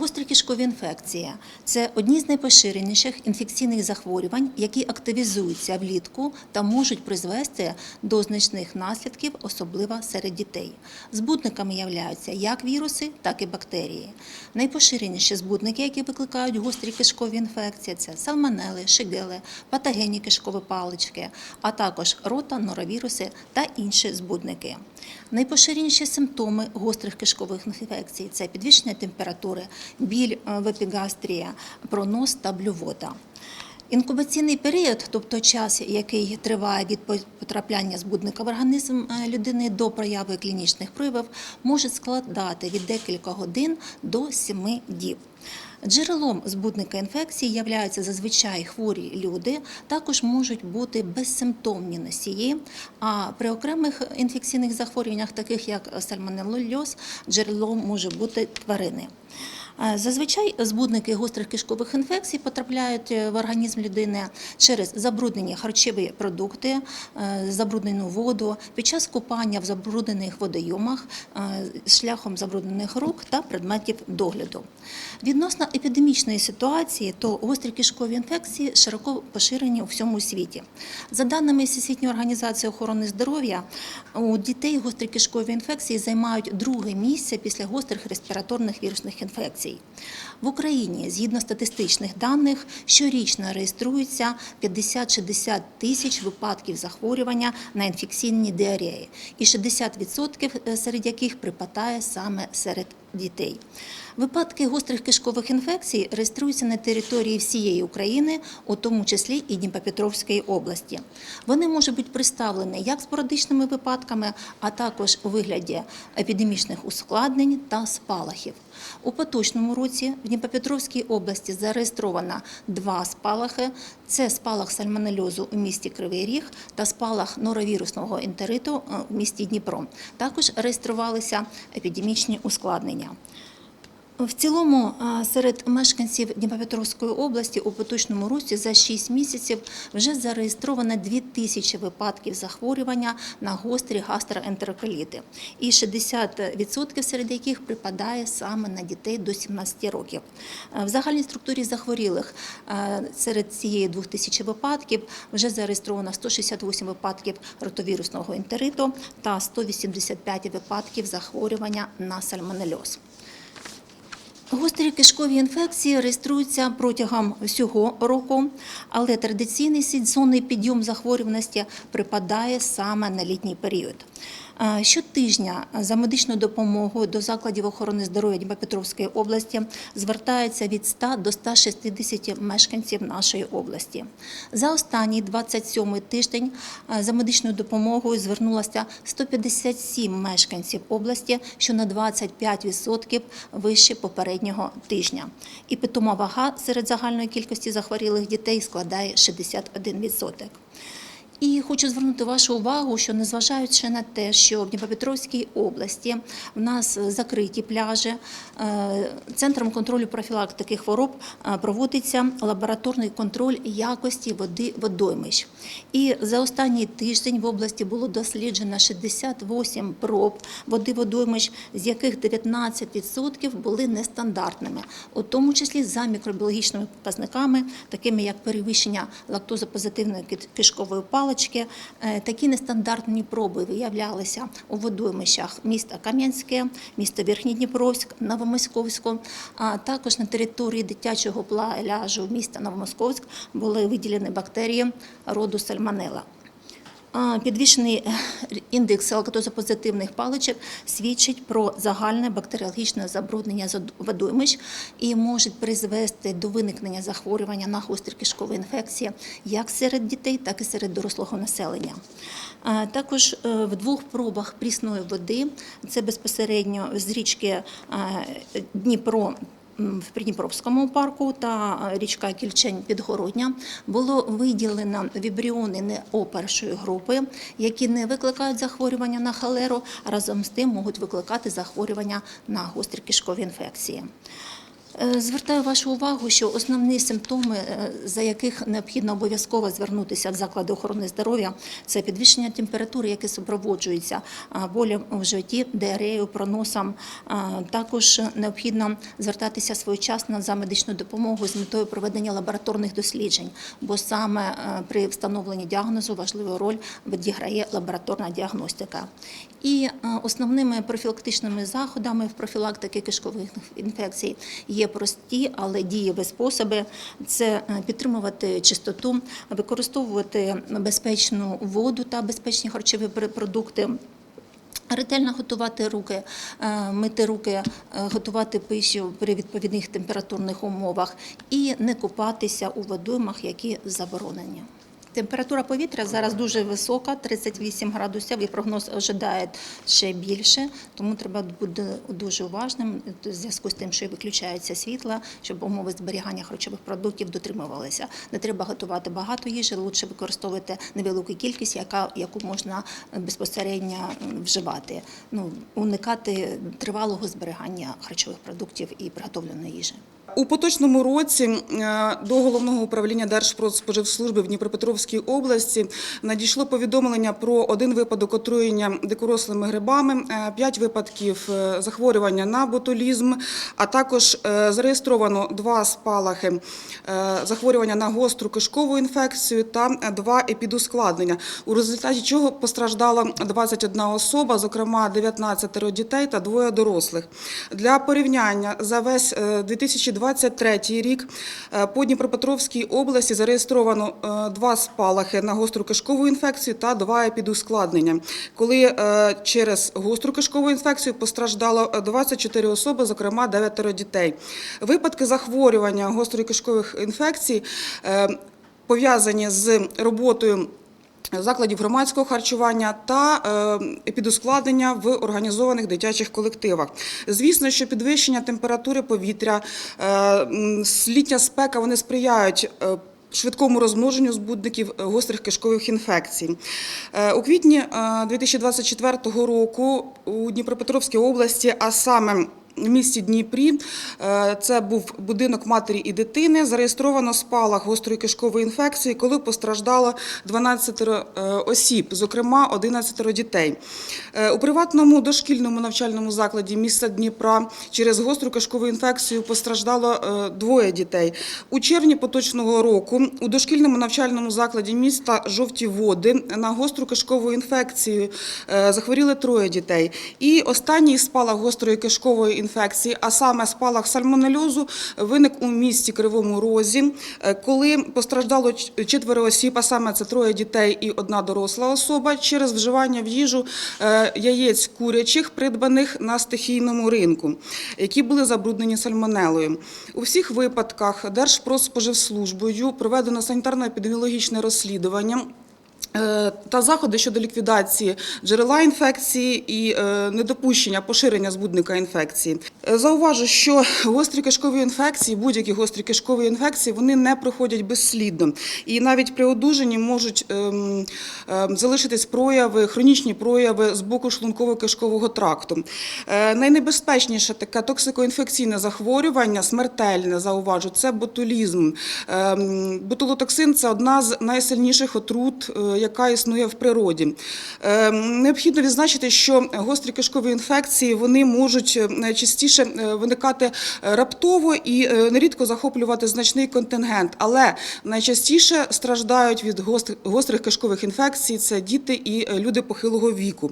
Гострі кишкові інфекції це одні з найпоширеніших інфекційних захворювань, які активізуються влітку та можуть призвести до значних наслідків, особливо серед дітей. Збудниками являються як віруси, так і бактерії. Найпоширеніші збудники, які викликають гострі кишкові інфекції, це салмонели, шигели, патогенні кишкові палички, а також рота, норовіруси та інші збудники. Найпоширеніші симптоми гострих кишкових інфекцій це підвищення температури, біль е, в епігастрії, пронос та блювота. Інкубаційний період, тобто час, який триває від потрапляння збудника в організм е, людини до прояви клінічних проявів, може складати від декілька годин до 7 діб. Джерелом збудника інфекції являються зазвичай хворі люди, також можуть бути безсимптомні носії. А при окремих інфекційних захворюваннях, таких як сальмонеллез, джерелом може бути тварини. Е, Зазвичай збудники гострих кишкових інфекцій потрапляють е, в організм людини через забруднені харчові продукти, е, забруднену воду, під час купання в забруднених водойомах, шляхом забруднених рук та предметів догляду. Відносно епідемічної ситуації, то гострі кишкові інфекції широко поширені у всьому світі. За даними Всесвітньої організації охорони здоров'я, у дітей гострі кишкові інфекції займають друге місце після гострих респіраторних вірусних інфекцій. В Україні, згідно статистичних даних, щорічно реєструється 50-60 тисяч випадків захворювання на інфекційні діареї, і 60% серед яких припадає саме серед дітей. Випадки гострих кишкових інфекцій реєструються на території всієї України, у тому числі і Дніпропетровської області. Вони можуть бути представлені як спорадичними випадками, а також у вигляді епідемічних ускладнень та спалахів. У поточному році в Дніпропетровській області зареєстровано два спалахи: це спалах сальмонельозу у місті Кривий Ріг та спалах норовірусного ентериту е, в місті Дніпро. Також реєструвалися епідемічні ускладнення. 그. В цілому серед мешканців Дніпропетровської області у поточному році за 6 місяців вже зареєстровано 2 тисячі випадків захворювання на гострі гастроентероколіти. І 60% серед яких припадає саме на дітей до 17 років. В загальній структурі захворілих серед цієї 2 тисячі випадків вже зареєстровано 168 випадків ротовірусного ентериту та 185 випадків захворювання на сальмонельоз. Гострі кишкові інфекції реєструються протягом всього року, але традиційний сезонний підйом захворюваності припадає саме на літній період. Щотижня за медичною допомогою до закладів охорони здоров'я Дніпропетровської області звертається від 100 до 160 мешканців нашої області. За останній 27 тиждень за медичною допомогою звернулося 157 мешканців області, що на 25% вище попереднього тижня. І питома вага серед загальної кількості захворілих дітей складає 61%. І хочу звернути вашу увагу, що незважаючи на те, що в Дніпропетровській області в нас закриті пляжі, е, центром контролю профілактики хвороб е, проводиться лабораторний контроль якості води водоймищ. І за останній тиждень в області було досліджено 68 проб води водоймищ, з яких 19% були нестандартними, у тому числі за мікробіологічними показниками, такими як перевищення лактозопозитивної кишкової палички. Е, Такі нестандартні проби виявлялися у водоймищах міста Кам'янське, міста Верхньодніпровськ, Новомосковську, а також на території дитячого пляжу міста Новомосковськ були виділені бактерії роду сальмонела. А, Підвищений е, індекс лактозопозитивних паличок свідчить про загальне бактеріологічне забруднення водоймищ і може призвести до виникнення захворювання на гострі кишкові інфекції як серед дітей, так і серед дорослого населення. Також е, в двох пробах прісної води це безпосередньо з річки Дніпро в Придніпровському парку та е, річка Кільчень Підгородня було виділено вібріони не першої групи, які не викликають захворювання на холеру, а разом з тим можуть викликати захворювання на гострі кишкові інфекції. Е, Звертаю вашу увагу, що основні симптоми, е, за яких необхідно обов'язково звернутися в заклади охорони здоров'я, це підвищення температури, яке супроводжується болем в животі, диареєю, проносом. Також необхідно звертатися своєчасно за медичну допомогу з метою проведення лабораторних досліджень, бо саме е, при встановленні діагнозу важливу роль відіграє лабораторна діагностика. І основними профілактичними заходами в профілактики кишкових інфекцій є прості, але дієві способи. Це е, підтримувати чистоту, використовувати безпечну воду та безпечні харчові продукти. Ретельно готувати руки, е, мити руки, е, готувати пищу при відповідних температурних умовах і не купатися у водоймах, які заборонені. Температура повітря зараз дуже висока, 38 градусів, і прогноз ожидає ще більше, тому треба бути дуже уважним в зв'язку з тим, що виключається світло, щоб умови зберігання харчових продуктів дотримувалися. Не треба готувати багато їжі, лучше використовувати невелику кількість, яка, яку можна безпосередньо вживати. Ну, уникати тривалого зберігання харчових продуктів і приготовленої їжі. У поточному році е, до головного управління Держпродспоживслужби в Дніпропетровській області надійшло повідомлення про один випадок отруєння дикорослими грибами, е, п'ять випадків е, захворювання на ботулізм, а також зареєстровано два спалахи захворювання на гостру кишкову інфекцію та два епідускладнення, у результаті чого постраждала 21 особа, зокрема 19 дітей та двоє дорослих. Для порівняння за весь е, 2023 рік е, по Дніпропетровській області зареєстровано е, два спалахи на гостру кишкову інфекцію та два епідускладнення, коли е, через гостру кишкову інфекцію постраждало е, 24 особи, зокрема 9 дітей. Випадки захворювання гострої кишкових інфекцій пов'язані з роботою закладів громадського харчування та е, підускладнення в організованих дитячих колективах. Звісно, що підвищення температури повітря, е, літня спека вони сприяють. е, Швидкому розмноженню збудників гострих кишкових інфекцій. У квітні е, 2024 року у Дніпропетровській області, а саме в місті Дніпрі, е, це був будинок матері і дитини, зареєстровано спалах гострої кишкової інфекції, коли постраждало 12 е, осіб, зокрема 11 дітей. Е, У приватному дошкільному навчальному закладі міста Дніпра через гостру кишкову інфекцію постраждало двоє дітей. У червні поточного року у дошкільному навчальному закладі міста Жовті Води на гостру кишкову інфекцію захворіли троє дітей. І останній спалах гострої кишкової інфекції, а саме спалах сальмонельозу, виник у місті Кривому Розі, е, коли постраждало четверо осіб, а саме це троє дітей і одна доросла особа через вживання в їжу е, яєць курячих, придбаних на стихійному ринку, які були забруднені сальмонелою. У всіх випадках Держпродспоживслужбою проведено санітарно-епідеміологічне розслідування. Е, Та заходи щодо ліквідації джерела інфекції і е, недопущення поширення збудника інфекції. Е, Зауважу, що гострі кишкові інфекції, будь-які гострі кишкові інфекції, вони не проходять безслідно. І навіть при одужанні можуть ем, ем, залишитись прояви, хронічні прояви з боку шлунково-кишкового тракту. Найнебезпечніше таке токсикоінфекційне захворювання, смертельне, зауважу, це ботулізм. Ем, Ботулотоксин – це одна з найсильніших отрут, яка існує в природі. Ем, Необхідно відзначити, що гострі кишкові інфекції вони можуть е, частіше е, виникати е, раптово і е, нерідко захоплювати значний контингент, але найчастіше страждають від гострих кишкових інфекцій це діти і е, люди похилого віку.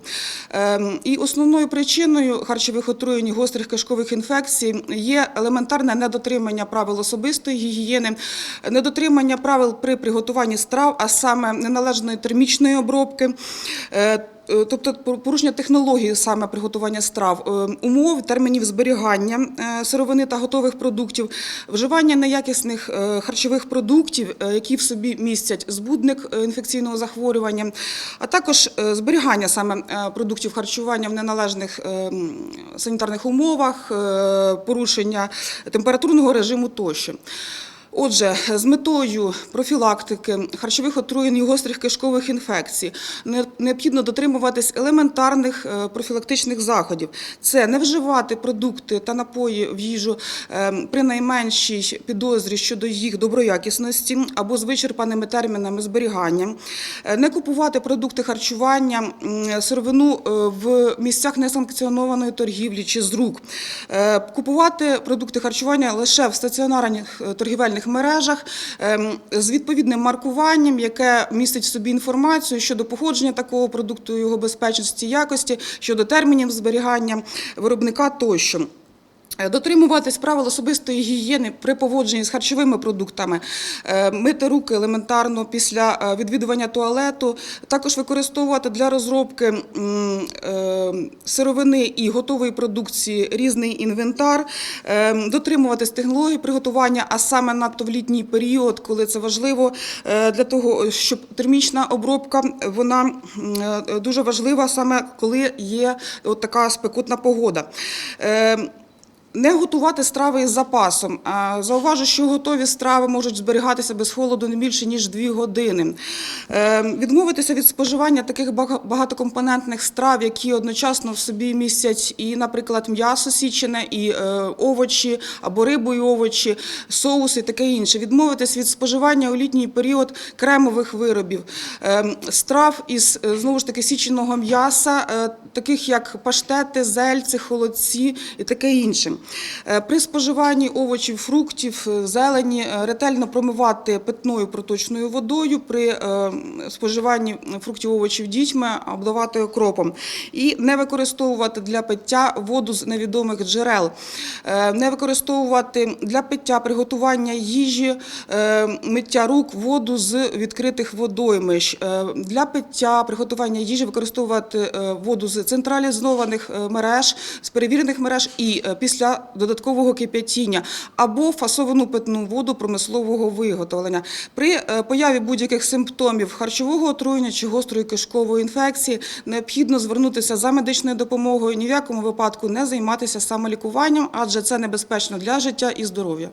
Ем, І основною причиною харчових отруєнь гострих кишкових інфекцій є елементарне недотримання правил особистої гігієни, недотримання правил при приготуванні страв, а саме неналежної термічної обробки. е, е, Тобто порушення технології саме приготування страв, е, умов, термінів зберігання сировини та готових продуктів, вживання неякісних харчових продуктів, які в собі містять збудник інфекційного захворювання, а також зберігання саме продуктів харчування в неналежних санітарних умовах, порушення температурного режиму тощо. Отже, з метою профілактики харчових отруєнь і гострих кишкових інфекцій необхідно дотримуватись елементарних е, профілактичних заходів. Це не вживати продукти та напої в їжу е, при найменшій підозрі щодо їх доброякісності або з вичерпаними термінами зберігання, Е, не купувати продукти харчування, сировину в місцях несанкціонованої торгівлі чи з рук, купувати продукти харчування лише в стаціонарних е, торгівельних мережах ем, з відповідним маркуванням, яке містить в собі інформацію щодо походження такого продукту, його безпечності, якості, щодо термінів зберігання виробника тощо. Е, Дотримуватись правил особистої гігієни при поводженні з харчовими продуктами, е, мити руки елементарно після е, відвідування туалету, також використовувати для розробки сировини і готової продукції різний інвентар, дотримуватись технології приготування, а саме надто в літній період, коли це важливо, для того, щоб термічна обробка вона дуже важлива саме коли є от така спекотна погода. Не готувати страви із запасом. Зауважу, що готові страви можуть зберігатися без холоду не більше ніж 2 години. Е, Відмовитися від споживання таких бага- багатокомпонентних страв, які одночасно в собі містять і, наприклад, м'ясо січене, і е, овочі або рибу і овочі, соуси, і таке інше. Відмовитись від споживання у літній період кремових виробів, е, страв із знову ж таки січеного м'яса, таких як паштети, зельці, холодці і таке інше. Е, При споживанні овочів, фруктів, е, зелені е, ретельно промивати питною проточною водою. При споживанні фруктів, овочів дітьми обдавати окропом. І не використовувати для пиття воду з невідомих джерел. Не використовувати для пиття приготування їжі, миття рук воду з відкритих водоймищ. Для пиття приготування їжі використовувати воду з централізованих мереж, з перевірених мереж і е, додаткового кип'ятіння або фасовану питну воду промислового виготовлення. При е, появі будь-яких симптомів харчового отруєння чи гострої кишкової інфекції необхідно звернутися за медичною допомогою. Ні в якому випадку не займатися самолікуванням, адже це небезпечно для життя і здоров'я.